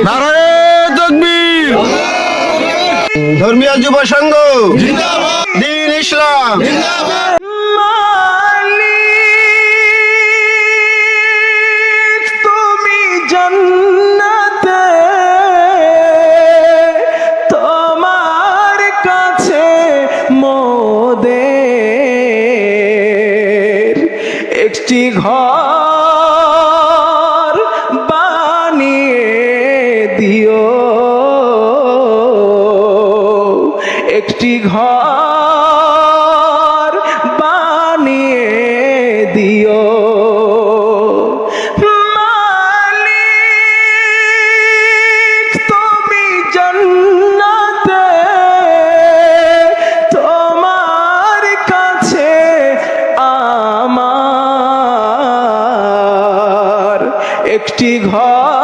নারায়ণ ধর্মীয় যুব সংঘ। দিন ইসলাম। তুমি জন্নতে। তোমার কাছে মোদের একটি ঘর। একটি ঘর বানিয়ে দিও। তোমার কাছে একটি ঘর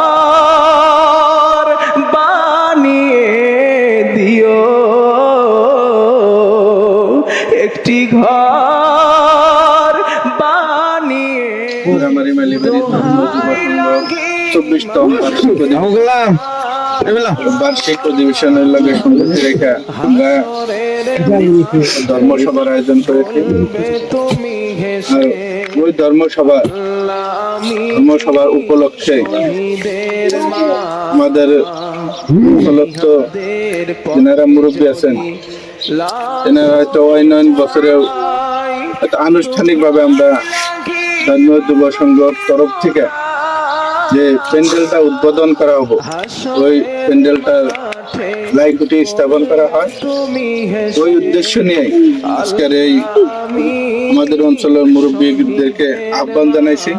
ঘর বানিয়ে চব্বিশতম বার্ষিক অধিবেশনের লগে সংগতি রেখা আমরা ধর্মসভার আয়োজন করেছি। তুমি আর ওই ধর্মসভা ধর্মসভার উপলক্ষে আমাদের উপলক্ষ যেনারা মুরব্বী আছেন। তেনারা হয়তো অন্যান্য বছরেও আনুষ্ঠানিকভাবে আমরা ধর্মীয় যুব সংঘর তরফ থেকে যে প্যান্ডেলটা উদ্বোধন করা হব, ওই প্যান্ডেলটার লাইকুটি স্থাপন করা হয়। ওই উদ্দেশ্য নিয়ে আজকের এই আমাদের অঞ্চলের মুরব্বীদেরকে আহ্বান জানাইছি।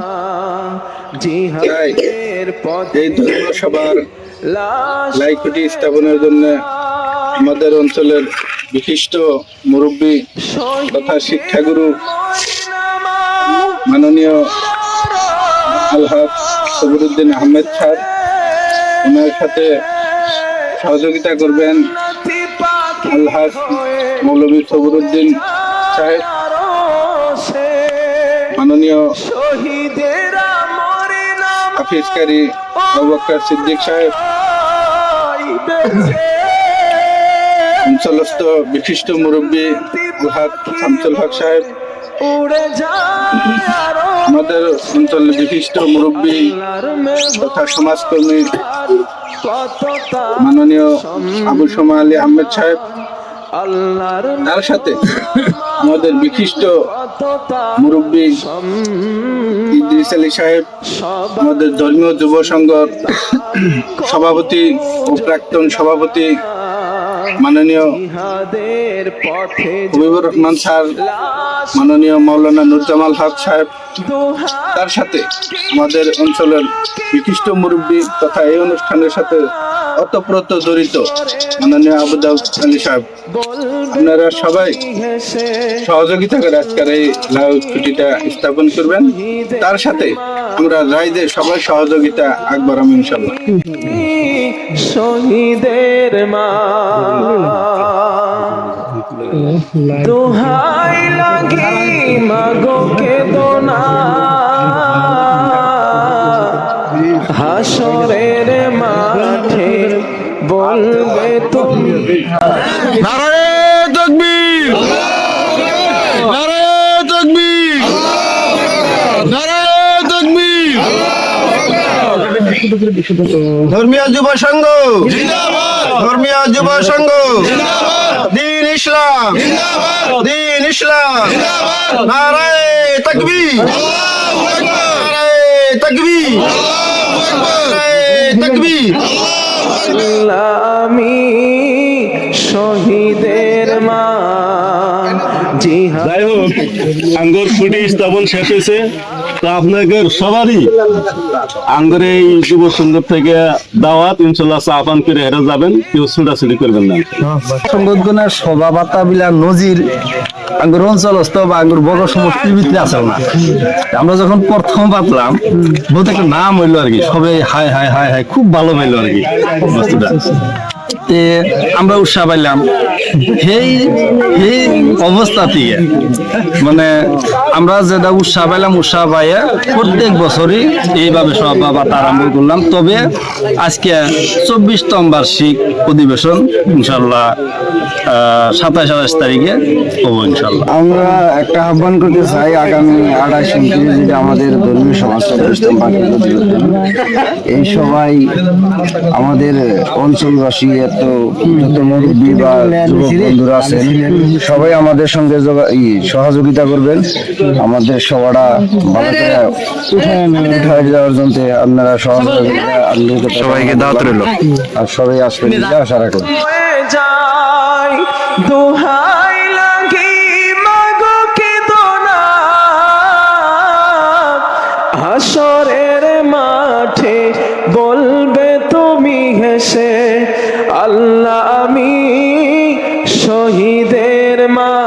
এই ধর্মসভার লাইকুটি স্থাপনের জন্য আমাদের অঞ্চলের বিশিষ্ট মুরব্বী তথা শিক্ষাগুরু মাননীয় আলহাজ সবরুদ্দিন আহমেদ স্যার, ওনার সাথে সহযোগিতা করবেন আলহাজ মৌলভী সবরুদ্দিন সাহেব, মাননীয় হাফিজকারী সিদ্দিক সাহেব। অঞ্চলস্থ বিশিষ্ট মুরব্বী আলহাজ শামসুল হক সাহেব, আমাদের অঞ্চলের বিশিষ্ট মুরব্বী তথা সমাজকর্মী মাননীয় আবু সমা আলী আহমেদ সাহেব, তার সাথে আমাদের বিশিষ্ট মুরব্বী ইদ্রিস আলী সাহেব, আমাদের ধর্মীয় যুব সংঘ সভাপতি ও প্রাক্তন সভাপতি মাননীয় হবিবুর রহমান স্যার মাননীয় মৌলানা নুরজামাল হক সাহেব তার সাথে আমাদের অঞ্চলের বিশিষ্ট মুরব্বী তথা এই অনুষ্ঠানের সাথে অতপ্রত জড়িত মাননীয় আবু আলী সাহেব। আপনারা সবাই সহযোগিতা করে আজকের এই লাউ ছুটিটা স্থাপন করবেন। তার সাথে আমরা রাইজে সবাই সহযোগিতা আকবরাম ইনশাল্লাহ শহীদের মা। দোহাই লাগি মাগো কে দোনা হাসরের মাঠে বলবে তুমি। নারায়ণ তকবীর নারায়ণ তকবীর নারায়ণ তকবীর ধর্মীয় যুব সংঘ। ধর্মীয় যুব সংঘ। দিন ইসলাম। দিন ইসলাম। নারায়ণ তকবীর। নারায়ণ তকবীর। নারায়ণ তকবীর। আমি শহীদের মা যাই হোক আঙ্গুর ফুটি স্থাপন শেষ হয়েছে। তো আপনাদের সবারই আঙ্গুর এই যুব সুন্দর থেকে দাওয়াত ইনশাল্লাহ চা করে হেরে যাবেন, কেউ ছুটাছুটি করবেন না। সংগঠনের সভাবার্তা বিলা নজির আঙ্গুর অঞ্চলস্থ বা আঙ্গুর বড় সমষ্টির ভিতরে আছে না। আমরা যখন প্রথম পাতলাম, বহুত একটা নাম হইল আর কি সবাই হাই হাই হাই হাই খুব ভালো হইল আর কি। বস্তুটা তে আমরা উৎসাহ পাইলাম। সেই সেই অবস্থা থেকে মানে আমরা যেটা উৎসাহ পাইলাম, উৎসাহ পাইয়ে প্রত্যেক বছরই এইভাবে সব বাবাটা আরম্ভ করলাম। তবে আজকে চব্বিশতম বার্ষিক অধিবেশন, ইনশাল্লাহ সাতাশ আঠাশ তারিখে হব ইনশাল্লাহ। আমরা একটা আহ্বান করতে চাই আগামী আড়াইশ উনত্রিশ যেটা আমাদের ধর্মীয় সমাজ চব্বিশতম এই সবাই আমাদের অঞ্চলবাসী এত যত মুরব্বী বা যুবক বন্ধুরা আছেন সবাই আমাদের সঙ্গে যোগা- সহযোগিতা করবেন। আমাদের সবারা ভালো করে উঠায় যাওয়ার জন্য আপনারা সহযোগিতা সবাইকে দাওয়াত রইল। আর সবাই আসবেন আশা রাখলাম হয়ে শহীদের মা